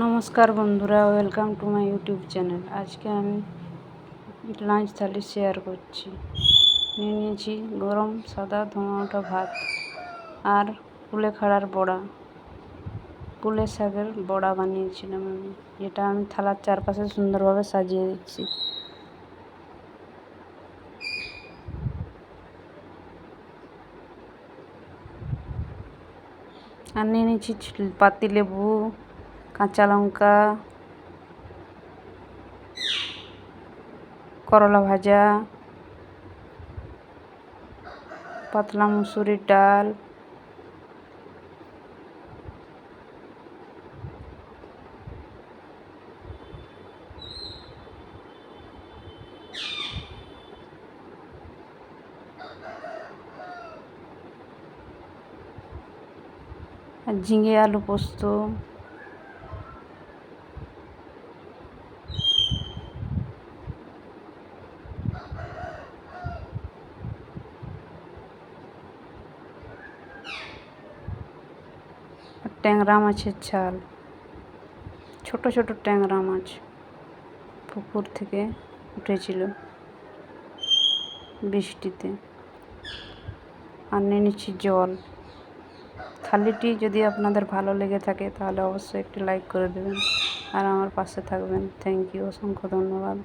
নমস্কার বন্ধুরা welcome to my YouTube channel আজকে আমি লাঞ্চ থালি শেয়ার করছি। নিয়ে নিয়েছি গরম সাদা ধোঁয়া ওঠা ভাত আর কুলে কুলেখাড়ার বড়া। কুলে শাকের বড়া বানিয়েছিলাম আমি, যেটা আমি থালার চারপাশে সুন্দরভাবে সাজিয়ে দিচ্ছি। আর নিয়ে নিয়েছি পাতি লেবু কাঁচা লঙ্কা করলা ভাজা পাতলা মুসুরির ডাল ঝিঙে আলু পোস্ত। ট্যাংরা মাছের ঝাল। ছোট ছোট ট্যাংরা মাছ পুকুর থেকে উঠেছিল বৃষ্টিতে। আর নিয়ে নিচ্ছি জল। থালিটি যদি আপনাদের ভালো লেগে থাকে, তাহলে অবশ্যই একটি লাইক করে দেবেন। আর আমার পাশে থাকবেন। থ্যাংক ইউ, অসংখ্য ধন্যবাদ।